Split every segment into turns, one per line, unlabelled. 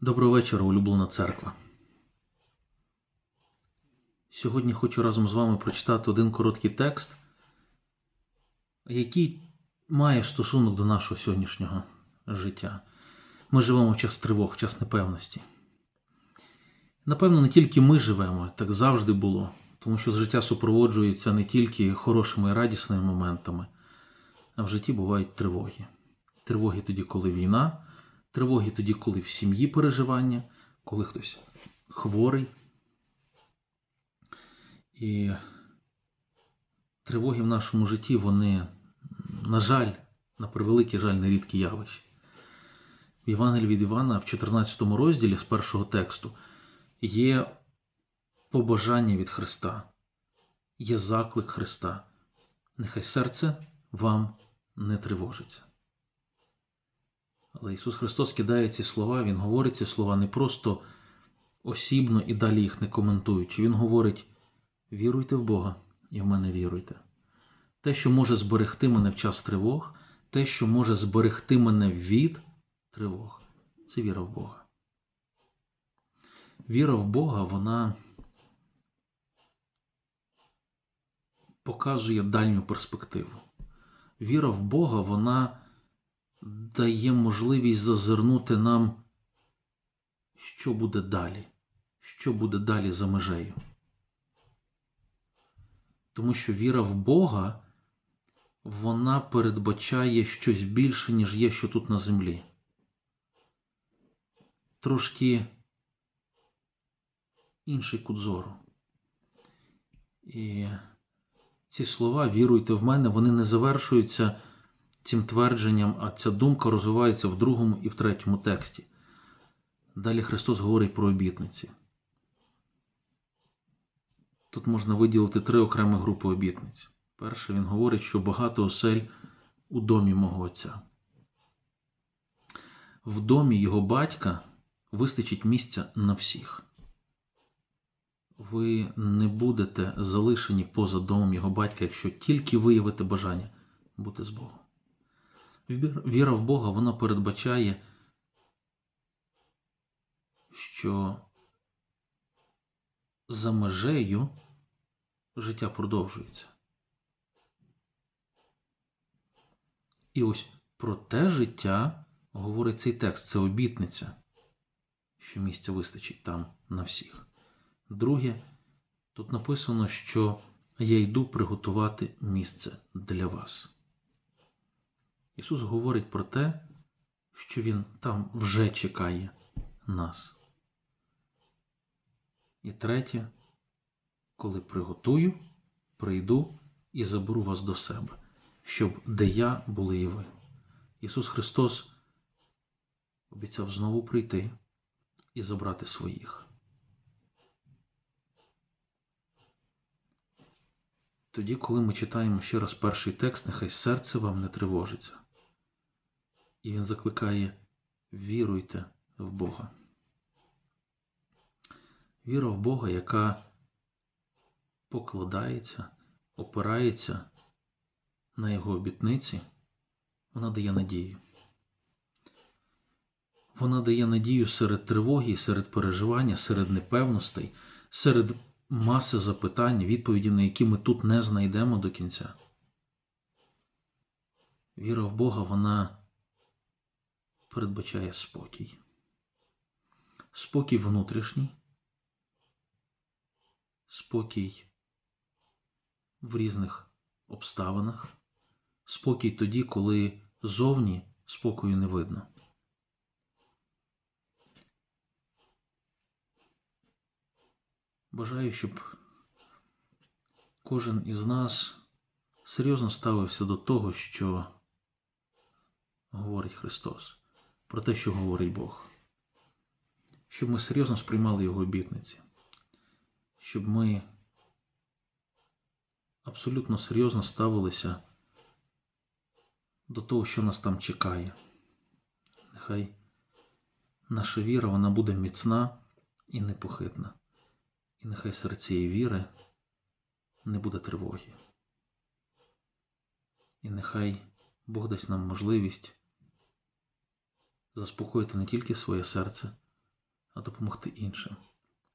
вечора, улюблена церква. Сьогодні хочу разом з вами прочитати один короткий текст, який має стосунок до нашого сьогоднішнього життя. Ми живемо в час тривог, в час непевності. Напевно, не тільки ми живемо, так завжди було, тому що життя супроводжується не тільки хорошими і радісними моментами, а в житті бувають тривоги. Тривоги тоді, коли війна, тривоги тоді, коли в сім'ї переживання, коли хтось хворий. І тривоги в нашому житті, вони, на жаль, на превеликий жаль, нерідкі явища. В Євангелії від Івана в 14 розділі з першого тексту є побажання від Христа, є заклик Христа. Нехай серце вам не тривожиться. Але Ісус Христос кидає ці слова, Він говорить ці слова не просто осібно і далі їх не коментуючи. Він говорить: віруйте в Бога і в мене віруйте. Те, що може зберегти мене в час тривог, те, що може зберегти мене від тривог, це віра в Бога. Віра в Бога, вона показує дальню перспективу. Віра в Бога, вона дає можливість зазирнути нам, що буде далі, що буде далі за межею. Тому що віра в Бога, вона передбачає щось більше, ніж є, що тут на землі. Трошки інший кут. І ці слова віруйте в мене, вони не завершуються цим твердженням, а ця думка розвивається в другому і в третьому тексті. Далі Христос говорить про обітниці. Тут можна виділити три окремі групи обітниць. Перше, він говорить, що багато осель у домі мого Отця. В домі його батька вистачить місця на всіх. Ви не будете залишені поза домом його батька, якщо тільки виявите бажання бути з Богом. Віра в Бога вона передбачає, що за межею життя продовжується. І ось про те життя говорить цей текст, це обітниця, що місця вистачить там на всіх. Друге, тут написано, що я йду приготувати місце для вас. Ісус говорить про те, що Він там вже чекає нас. І третє, коли приготую, прийду і заберу вас до себе, щоб де я були і ви. Ісус Христос обіцяв знову прийти і забрати своїх. Тоді, коли ми читаємо ще раз перший текст, нехай серце вам не тривожиться. І він закликає віруйте в Бога. Віра в Бога, яка покладається, опирається на Його обітниці, вона дає надію. Вона дає надію серед тривоги, серед переживання, серед непевностей, серед маси запитань, відповіді, на які ми тут не знайдемо до кінця. Віра в Бога, вона передбачає спокій. Спокій внутрішній, спокій в різних обставинах, спокій тоді, коли зовні спокою не видно. Бажаю, щоб кожен із нас серйозно ставився до того, що говорить Христос, про те, що говорить Бог, щоб ми серйозно сприймали Його обітниці, щоб ми абсолютно серйозно ставилися до того, що нас там чекає. Нехай наша віра вона буде міцна і непохитна. І нехай серед цієї віри не буде тривоги. І нехай Бог дасть нам можливість заспокоїти не тільки своє серце, а допомогти іншим.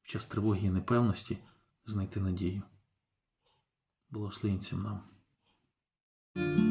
В час тривоги і непевності знайти надію. Благословінцям нам.